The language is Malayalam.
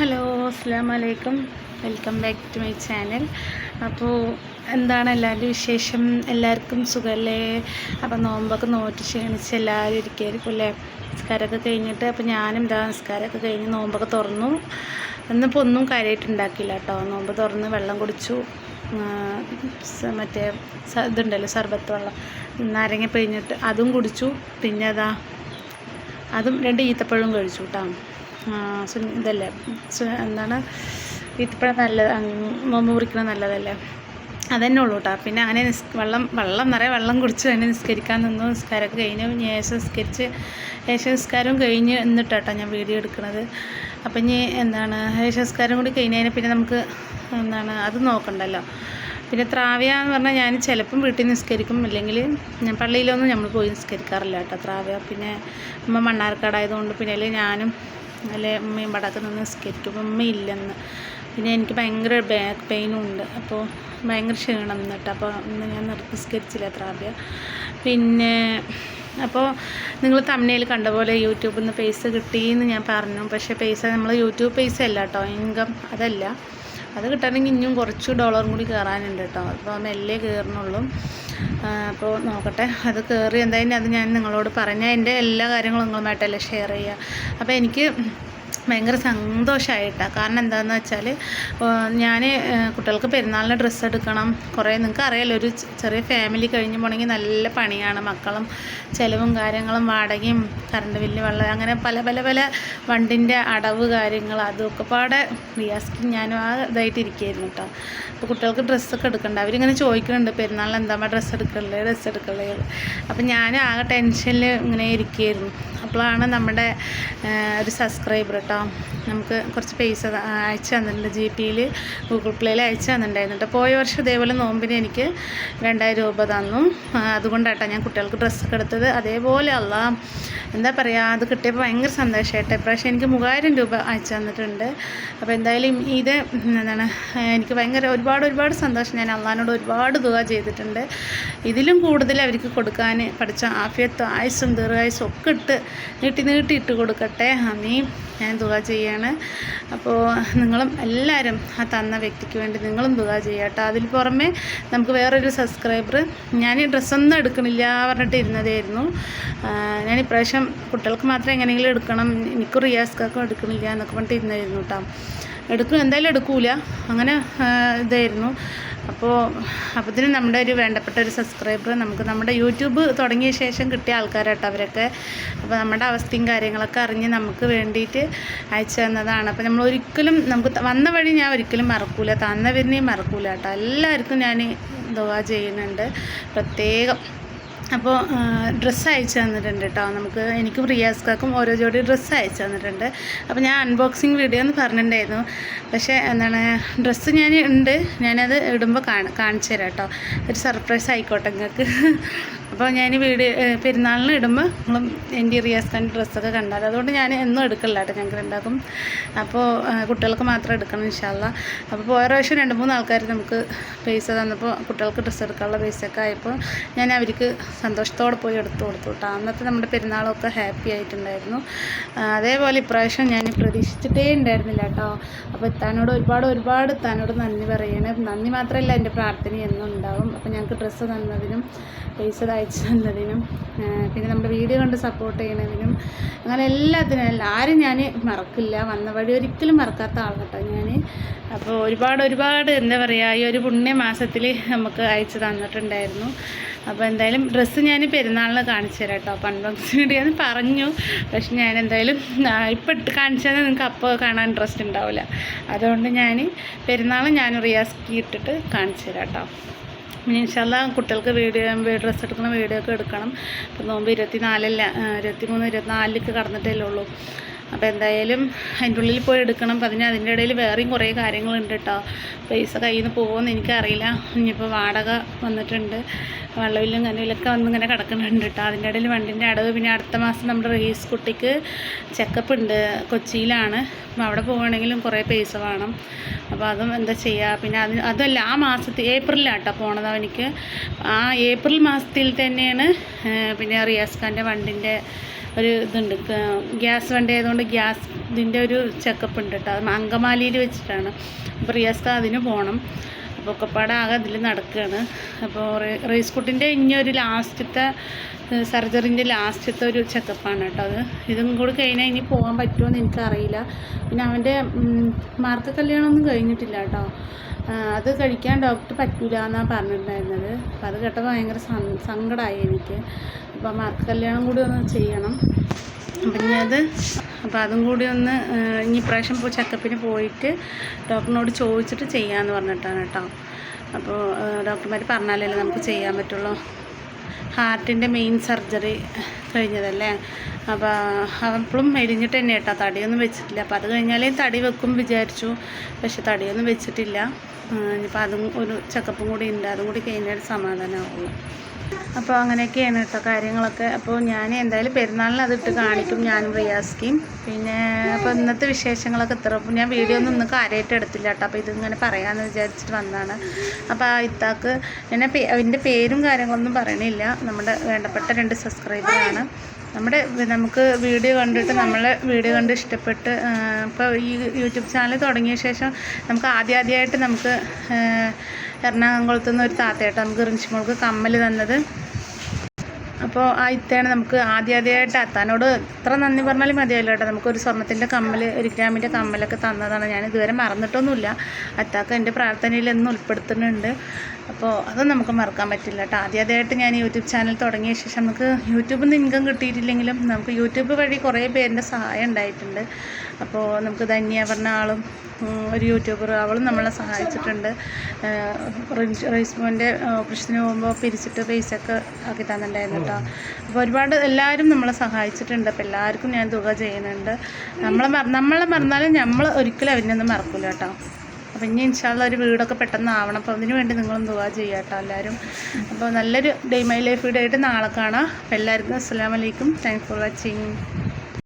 ഹലോ അസ്സാമലൈക്കും welcome back to my channel. അപ്പോൾ എന്താണ് എല്ലാവരുടെയും വിശേഷം? എല്ലാവർക്കും സുഖമല്ലേ അപ്പോൾ നോമ്പൊക്കെ നോറ്റ് ക്ഷീണിച്ച് എല്ലാവരും ഇരിക്കുകയായിരിക്കും അല്ലേ നിസ്കാരമൊക്കെ കഴിഞ്ഞിട്ട് അപ്പോൾ ഞാനും ഇതാ നിസ്കാരമൊക്കെ കഴിഞ്ഞ് നോമ്പൊക്കെ തുറന്നു. എന്നിപ്പോൾ ഒന്നും കാര്യമായിട്ട് ഉണ്ടാക്കിയില്ല കേട്ടോ. നോമ്പ് തുറന്ന് വെള്ളം കുടിച്ചു. മറ്റേ ഇതുണ്ടല്ലോ സർബത്ത് വെള്ളം. നാരങ്ങ പിഴിഞ്ഞിട്ട് അതും കുടിച്ചു. പിന്നെ അതാ അതും രണ്ട് ഈത്തപ്പഴവും കഴിച്ചു കേട്ടോ. ഇതല്ലേ. എന്താണ്? ഈത്തപ്പഴം നല്ലത് നോമ്പ് മുറിക്കണത് നല്ലതല്ലേ. അതന്നെ ഉള്ളൂ കേട്ടോ പിന്നെ അങ്ങനെ നിസ് വെള്ളം വെള്ളം നിറയെ വെള്ളം കുടിച്ച് തന്നെ നിസ്കരിക്കാൻ നിന്നു. നിസ്കാരമൊക്കെ കഴിഞ്ഞു ശേഷം നിസ്കരിച്ച് ശേഷം നിസ്കാരവും കഴിഞ്ഞ് എന്നിട്ടാട്ടോ ഞാൻ വീഡിയോ എടുക്കുന്നത് അപ്പം ഇനി എന്താണ്? ശേഷം നിസ്കാരം കൂടി കഴിഞ്ഞതിന് പിന്നെ നമുക്ക് എന്താണ്? അത് നോക്കണ്ടല്ലോ. പിന്നെ ത്രാവ്യ എന്ന് പറഞ്ഞാൽ ഞാൻ ചിലപ്പം വീട്ടിൽ നിസ്കരിക്കും. അല്ലെങ്കിൽ ഞാൻ പള്ളിയിലൊന്നും നമ്മൾ പോയി നിസ്കരിക്കാറില്ല കേട്ടോ ത്രാവ്യ. പിന്നെ നമ്മൾ മണ്ണാർക്കാടായതുകൊണ്ട് പിന്നെ ഞാനും അല്ലെ ഉമ്മയും പടക്കം നിന്ന് നിസ്കരിക്കും ഉമ്മയില്ലെന്ന് പിന്നെ എനിക്ക് ഭയങ്കര ബാക്ക് പെയിനും ഉണ്ട്. അപ്പോൾ ഭയങ്കര ക്ഷീണം എന്നിട്ട് അപ്പോൾ ഇന്ന് ഞാൻ നിസ്കരിച്ചില്ല ആദ്യം പിന്നെ അപ്പോൾ നിങ്ങൾ തമ്മിൽ കണ്ട പോലെ യൂട്യൂബിൽ നിന്ന് പൈസ കിട്ടിയെന്ന് ഞാൻ പറഞ്ഞു. പക്ഷേ പൈസ നമ്മൾ യൂട്യൂബ് പൈസ അല്ല കേട്ടോ. ഇൻകം അതല്ല. അത് കിട്ടണമെങ്കിൽ ഇനിയും കുറച്ച് ഡോളറും കൂടി കയറാനുണ്ട് കേട്ടോ. അപ്പോൾ മെല്ലെ കയറണുള്ളൂ അപ്പോൾ നോക്കട്ടെ അത് കയറി എന്തായാലും അത് ഞാൻ നിങ്ങളോട് പറഞ്ഞാൽ എന്റെ എല്ലാ കാര്യങ്ങളും നിങ്ങളുമായിട്ടല്ലേ ഷെയർ ചെയ്യുക. അപ്പോൾ എനിക്ക് ഭയങ്കര സന്തോഷമായിട്ടാണ് കാരണം എന്താണെന്ന് വെച്ചാൽ ഞാൻ കുട്ടികൾക്ക് പെരുന്നാളിന് ഡ്രസ്സ് എടുക്കണം. കുറേ നിങ്ങൾക്ക് അറിയാലോ ഒരു ചെറിയ ഫാമിലി കഴിഞ്ഞ് പോകണമെങ്കിൽ നല്ല പണിയാണ്. മക്കളും ചിലവും കാര്യങ്ങളും വാടകയും കറണ്ട് ബില്ല് വെള്ളം അങ്ങനെ പല പല പല വണ്ടിന്റെ അടവ് കാര്യങ്ങൾ അതൊക്കെ പാടെ റിയാസ്കി ഞാനും ആ ഇതായിട്ട് ഇരിക്കുകയായിരുന്നു കേട്ടോ അപ്പോൾ കുട്ടികൾക്ക് ഡ്രസ്സൊക്കെ എടുക്കണ്ട. അവരിങ്ങനെ ചോദിക്കുന്നുണ്ട് പെരുന്നാളിന് എന്താ ഡ്രസ്സ് എടുക്കല്ലേ ഡ്രസ്സ് എടുക്കല്ലേ അപ്പം ഞാനും ആകെ ടെൻഷനിൽ ഇങ്ങനെ ഇരിക്കുകയായിരുന്നു അപ്പോഴാണ് നമ്മുടെ ഒരു സബ്സ്ക്രൈബർ കേട്ടോ завтра. നമുക്ക് കുറച്ച് പൈസ അയച്ചു തന്നിട്ടുണ്ട് ജി പിയിൽ ഗൂഗിൾ പ്ലേയിൽ അയച്ചു തന്നിട്ടുണ്ടായിരുന്നു കേട്ടോ. പോയ വർഷം ഇതേപോലെ നോമ്പിന് എനിക്ക് രണ്ടായിരം രൂപ തന്നു. അതുകൊണ്ടാട്ടോ ഞാൻ കുട്ടികൾക്ക് ഡ്രസ്സൊക്കെ എടുത്തത്. അതേപോലെ അല്ല എന്താ പറയുക അത് കിട്ടിയപ്പോൾ ഭയങ്കര സന്തോഷമായിട്ട് ഇപ്രാവശ്യം എനിക്ക് മൂവായിരം രൂപ അയച്ചു തന്നിട്ടുണ്ട്. അപ്പോൾ എന്തായാലും ഇത് എന്താണ് എനിക്ക് ഭയങ്കര ഒരുപാട് ഒരുപാട് സന്തോഷം. ഞാൻ അള്ളഹാനോട് ഒരുപാട് ദുവ ചെയ്തിട്ടുണ്ട്. ഇതിലും കൂടുതൽ അവർക്ക് കൊടുക്കാൻ പഠിച്ച ആഫിയത്തും ആയുസ്സും ദീർഘായുസ്സും ഒക്കെ ഇട്ട് നീട്ടി നീട്ടി ഇട്ട് കൊടുക്കട്ടെ. അമ്മീ ഞാൻ ദുവ ചെയ്യാണ് അപ്പോൾ നിങ്ങളും എല്ലാവരും ആ തന്ന വ്യക്തിക്ക് വേണ്ടി നിങ്ങളും ദുവാ ചെയ്യുക കേട്ടോ. അതിൽ പുറമെ നമുക്ക് വേറൊരു സബ്സ്ക്രൈബർ ഞാൻ ഈ ഡ്രസ്സൊന്നും എടുക്കണില്ല പറഞ്ഞിട്ട് ഇരുന്നതായിരുന്നു. ഞാൻ ഇപ്രാവശ്യം കുട്ടികൾക്ക് മാത്രം എങ്ങനെയെങ്കിലും എടുക്കണം എനിക്ക് റിയാസ്ക്കൊക്കെ എടുക്കണില്ല എന്നൊക്കെ പറഞ്ഞിട്ട് ഇരുന്നായിരുന്നു കേട്ടോ. എടുക്കും എന്തായാലും എടുക്കൂല. അങ്ങനെ ഇതായിരുന്നു. അപ്പോൾ അപ്പത്തിന് നമ്മുടെ ഒരു വേണ്ടപ്പെട്ട ഒരു സബ്സ്ക്രൈബർ നമുക്ക് നമ്മുടെ യൂട്യൂബ് തുടങ്ങിയ ശേഷം കിട്ടിയ ആൾക്കാരാട്ടോ അവരൊക്കെ. അപ്പോൾ നമ്മുടെ അവസ്ഥയും കാര്യങ്ങളൊക്കെ അറിഞ്ഞ് നമുക്ക് വേണ്ടിയിട്ട് അയച്ചു തന്നതാണ്. അപ്പോൾ നമ്മൾ ഒരിക്കലും നമുക്ക് വന്ന വഴി ഞാൻ ഒരിക്കലും മറക്കൂല. തന്നവരിനെയും മറക്കൂല കേട്ടോ. എല്ലാവർക്കും ഞാൻ ദുവാ ചെയ്യുന്നുണ്ട്. പ്രത്യേകം അപ്പോൾ ഡ്രസ്സ് അയച്ചു തന്നിട്ടുണ്ട് കേട്ടോ നമുക്ക് എനിക്ക് പ്രിയാസ്കാക്കും ഓരോ ജോഡി ഡ്രസ്സ് അയച്ചു തന്നിട്ടുണ്ട്. അപ്പോൾ ഞാൻ അൺബോക്സിങ് വീഡിയോ എന്ന് പറഞ്ഞിട്ടുണ്ടായിരുന്നു. പക്ഷേ എന്താണ് ഡ്രസ്സ് ഞാൻ ഉണ്ട്. ഞാനത് ഇടുമ്പോൾ കാണ കാണിച്ചു തരാം കേട്ടോ ഒരു സർപ്രൈസ് ആയിക്കോട്ടെ നിങ്ങൾക്ക്. അപ്പോൾ ഞാൻ വീഡിയോ പെരുന്നാളിന് ഇടുമ്പോൾ നിങ്ങളും എന്റെ റിയാസ്കാന്റെ ഡ്രസ്സൊക്കെ കണ്ടാൽ അതുകൊണ്ട് ഞാൻ എന്നും എടുക്കില്ല കേട്ടോ ഞങ്ങൾക്ക് ഉണ്ടാക്കും അപ്പോൾ കുട്ടികൾക്ക് മാത്രം എടുക്കണം ഇൻഷാല്ല അപ്പോൾ പോയ പ്രാവശ്യം രണ്ട് മൂന്ന് ആൾക്കാർ നമുക്ക് പൈസ തന്നപ്പോൾ കുട്ടികൾക്ക് ഡ്രസ്സ് എടുക്കാനുള്ള പൈസ ഒക്കെ ആയപ്പോൾ ഞാൻ അവർക്ക് സന്തോഷത്തോടെ പോയി എടുത്തു കൊടുത്തു കേട്ടോ അന്നത്തെ നമ്മുടെ പെരുന്നാളൊക്കെ ഹാപ്പി ആയിട്ടുണ്ടായിരുന്നു. അതേപോലെ ഇപ്രാവശ്യം ഞാൻ പ്രതീക്ഷിച്ചിട്ടേ ഉണ്ടായിരുന്നില്ല കേട്ടോ അപ്പോൾ തന്നോട് ഒരുപാട് ഒരുപാട് തന്നോട് നന്ദി പറയണേ. നന്ദി മാത്രമല്ല എന്റെ പ്രാർത്ഥന എന്നും ഉണ്ടാവും. അപ്പോൾ ഞങ്ങൾക്ക് ഡ്രസ്സ് തന്നതിനും പൈസ അയച്ചു തന്നതിനും പിന്നെ നമ്മുടെ വീഡിയോ കണ്ട് സപ്പോർട്ട് ചെയ്യണതിനും അങ്ങനെ എല്ലാത്തിനും എല്ലാ ആരും ഞാൻ മറക്കില്ല. വന്ന വഴി ഒരിക്കലും മറക്കാത്ത ആൾ കേട്ടോ ഞാൻ അപ്പോൾ ഒരുപാട് ഒരുപാട് എന്താ പറയുക ഈ ഒരു പുണ്യ മാസത്തിൽ നമുക്ക് അയച്ചു തന്നിട്ടുണ്ടായിരുന്നു. അപ്പോൾ എന്തായാലും ഡ്രസ്സ് ഞാൻ പെരുന്നാളിന് കാണിച്ചു തരാം കേട്ടോ വീഡിയോ എന്ന് പറഞ്ഞു. പക്ഷെ ഞാൻ എന്തായാലും ഇപ്പം ഇട്ട് കാണിച്ചാൽ നിങ്ങൾക്ക് അപ്പോൾ കാണാൻ ഇൻട്രസ്റ്റ് ഉണ്ടാവില്ല അതുകൊണ്ട് ഞാൻ പെരുന്നാൾ ഞാൻ റിയാസ്കി ഇട്ടിട്ട് കാണിച്ചു തരാം കേട്ടോ ഇൻഷാല്ല കുട്ടികൾക്ക് വീഡിയോ ഡ്രസ്സ് എടുക്കുന്ന വീഡിയോ ഒക്കെ എടുക്കണം. അപ്പോൾ നോമ്പ് ഇരുപത്തി നാലല്ല ഇരുപത്തി മൂന്ന് ഇരുപത്തിനാലിലേക്ക് കടന്നിട്ടല്ലേ ഉള്ളൂ. അപ്പോൾ എന്തായാലും അതിന്റെ ഉള്ളിൽ പോയി എടുക്കണം. അപ്പം അതിന് അതിന്റെ ഇടയിൽ വേറെയും കുറേ കാര്യങ്ങളുണ്ട് കേട്ടോ പൈസ കയ്യിൽ നിന്ന് പോകുമെന്ന് എനിക്കറിയില്ല. ഇനിയിപ്പോൾ വാടക വന്നിട്ടുണ്ട്. വെള്ളവില്ലും കനവിലൊക്കെ വന്ന് ഇങ്ങനെ കിടക്കുന്നുണ്ട് കേട്ടോ അതിന്റെ ഇടയിൽ വണ്ടിന്റെ അടവ് പിന്നെ അടുത്ത മാസം നമ്മുടെ റീസ് കുട്ടിക്ക് ചെക്കപ്പ് ഉണ്ട്. കൊച്ചിയിലാണ്. അപ്പോൾ അവിടെ പോവുകയാണെങ്കിലും കുറേ പൈസ വേണം. അപ്പോൾ അതും എന്താ ചെയ്യുക പിന്നെ അതിന് അതല്ല ആ മാസത്തിൽ ഏപ്രിലാട്ടോ പോണത് അവനിക്ക്. ആ ഏപ്രിൽ മാസത്തിൽ തന്നെയാണ് പിന്നെ റിയാസ് ഖാന്റെ വണ്ടിന്റെ ഒരു ഇതുണ്ട്. ഗ്യാസ് വണ്ടി ആയതുകൊണ്ട് ഗ്യാസ് ഇതിന്റെ ഒരു ചെക്കപ്പ് ഉണ്ട് കേട്ടോ അത് അങ്കമാലിയിൽ വെച്ചിട്ടാണ്. അപ്പോൾ റിയാസ്ക്ക് അതിന് പോകണം അപ്പോൾ ഒക്കെപ്പാടെ ആകെ അതിൽ നടക്കുകയാണ് അപ്പോൾ റേസ് കുട്ടിന്റെ ഇനി ഒരു ലാസ്റ്റത്തെ സർജറിന്റെ ലാസ്റ്റത്തെ ഒരു ചെക്കപ്പാണ് കേട്ടോ അത്. ഇതും കൂടി കഴിഞ്ഞാൽ ഇനി പോകാൻ പറ്റുമോ എന്ന് എനിക്കറിയില്ല. പിന്നെ അവന്റെ മാർക്ക് കല്യാണമൊന്നും കഴിഞ്ഞിട്ടില്ല കേട്ടോ അത് കഴിക്കാൻ ഡോക്ടർ പറ്റൂല എന്നാണ് പറഞ്ഞിട്ടുണ്ടായിരുന്നത്. അപ്പം അത് കേട്ടപ്പോൾ ഭയങ്കര സങ്ക- സങ്കടമായി എനിക്ക്. അപ്പോൾ മാർക്ക് കല്യാണം കൂടി ഒന്ന് ചെയ്യണം. അപ്പം ഇനി അത് അപ്പോൾ അതും കൂടി ഒന്ന് ഇനി ഇപ്രാവശ്യം ഇപ്പോൾ ചെക്കപ്പിന് പോയിട്ട് ഡോക്ടറിനോട് ചോദിച്ചിട്ട് ചെയ്യാമെന്ന് പറഞ്ഞിട്ടാണ് കേട്ടോ. അപ്പോൾ ഡോക്ടർമാർ പറഞ്ഞാലല്ലേ നമുക്ക് ചെയ്യാൻ പറ്റുള്ളൂ. ഹാർട്ടിന്റെ മെയിൻ സർജറി കഴിഞ്ഞതല്ലേ? അപ്പോൾ അവപ്പോഴും മെലിഞ്ഞിട്ട് തന്നെ കേട്ടോ. തടിയൊന്നും വെച്ചിട്ടില്ല. അപ്പോൾ അത് കഴിഞ്ഞാലേ തടി വെക്കും വിചാരിച്ചു. പക്ഷെ തടിയൊന്നും വെച്ചിട്ടില്ല. ഇനിയിപ്പോൾ അതും ഒരു ചെക്കപ്പും കൂടി ഉണ്ട്. അതും കൂടി കഴിഞ്ഞാൽ സമാധാനമാവുള്ളൂ അപ്പോൾ അങ്ങനെയൊക്കെയാണ് കേട്ടോ കാര്യങ്ങളൊക്കെ. അപ്പോൾ ഞാൻ എന്തായാലും പെരുന്നാളിന് അതിട്ട് കാണിക്കും. ഞാനും റിയാസ്കിയും. പിന്നെ അപ്പോൾ ഇന്നത്തെ വിശേഷങ്ങളൊക്കെ ഇത്ര. അപ്പോൾ ഞാൻ വീഡിയോ ഒന്നും ഇന്ന് കാര്യമായിട്ട് എടുത്തില്ല കേട്ടോ. അപ്പോൾ ഇതിങ്ങനെ പറയാമെന്ന് വിചാരിച്ചിട്ട് വന്നതാണ്. അപ്പോൾ ആ ഇത്താക്ക് എന്നെ അതിന്റെ പേരും കാര്യങ്ങളൊന്നും പറയണില്ല. നമ്മുടെ വേണ്ടപ്പെട്ട രണ്ട് സബ്സ്ക്രൈബറാണ് നമ്മുടെ നമുക്ക് വീഡിയോ കണ്ടിട്ട് നമ്മൾ വീഡിയോ കണ്ട് ഇഷ്ടപ്പെട്ട് ഇപ്പോൾ ഈ യൂട്യൂബ് ചാനൽ തുടങ്ങിയ ശേഷം നമുക്ക് ആദ്യാദ്യമായിട്ട് നമുക്ക് എറണാകുളത്തു നിന്ന് ഒരു താത്തയായിട്ട് നമുക്ക് റിൻഷിമോൾക്ക് കമ്മൽ തന്നത്. അപ്പോൾ ആ ഇത്തയാണ് നമുക്ക് ആദ്യാദ്യമായിട്ട് അത്താനോട് ഇത്ര നന്ദി പറഞ്ഞാലും മതിയല്ലോ കേട്ടോ നമുക്കൊരു സ്വർണത്തിന്റെ കമ്മൽ ഒരു ഗ്രാമിന്റെ കമ്മലൊക്കെ തന്നതാണ്. ഞാൻ ഇതുവരെ മറന്നിട്ടൊന്നുമില്ല. അത്താക്ക് എന്റെ പ്രാർത്ഥനയിൽ എന്നും ഉൾപ്പെടുത്തുന്നുണ്ട്. അപ്പോൾ അതൊന്നും നമുക്ക് മറക്കാൻ പറ്റില്ല കേട്ടോ ആദ്യമായിട്ട് ഞാൻ യൂട്യൂബ് ചാനൽ തുടങ്ങിയ ശേഷം നമുക്ക് യൂട്യൂബിൽ നിന്ന് ഇൻകം കിട്ടിയിട്ടില്ലെങ്കിലും നമുക്ക് യൂട്യൂബ് വഴി കുറേ പേരിന്റെ സഹായം ഉണ്ടായിട്ടുണ്ട്. അപ്പോൾ നമുക്ക് ധന്യ പറഞ്ഞ ആളും ഒരു യൂട്യൂബർ അവളും നമ്മളെ സഹായിച്ചിട്ടുണ്ട്. റൈസ്മോന്റെ ഓപ്പറേഷന് പോകുമ്പോൾ പിരിച്ചിട്ട് പൈസ ഒക്കെ ആക്കി തന്നിട്ടുണ്ടായിരുന്നു കേട്ടോ. അപ്പോൾ ഒരുപാട് എല്ലാവരും നമ്മളെ സഹായിച്ചിട്ടുണ്ട്. അപ്പോൾ എല്ലാവർക്കും ഞാൻ തുക ചെയ്യുന്നുണ്ട്. നമ്മളെ നമ്മളെ മറന്നാലും നമ്മൾ ഒരിക്കലും അവരിനൊന്നും മറക്കില്ല കേട്ടോ. അപ്പോൾ ഇനി ഇൻഷാള്ള ഒരു വീടൊക്കെ പെട്ടെന്ന് ആവണം. അപ്പോൾ അതിന് വേണ്ടി നിങ്ങളും ദുവാ ചെയ്യുക കേട്ടോ എല്ലാവരും. അപ്പോൾ നല്ലൊരു ഡേ മൈ ലൈഫ് വീഡിയോ ആയിട്ട് നാളെ കാണാം. എല്ലാവർക്കും അസ്സാം വലൈക്കും താങ്ക്സ് ഫോർ വാച്ചിങ്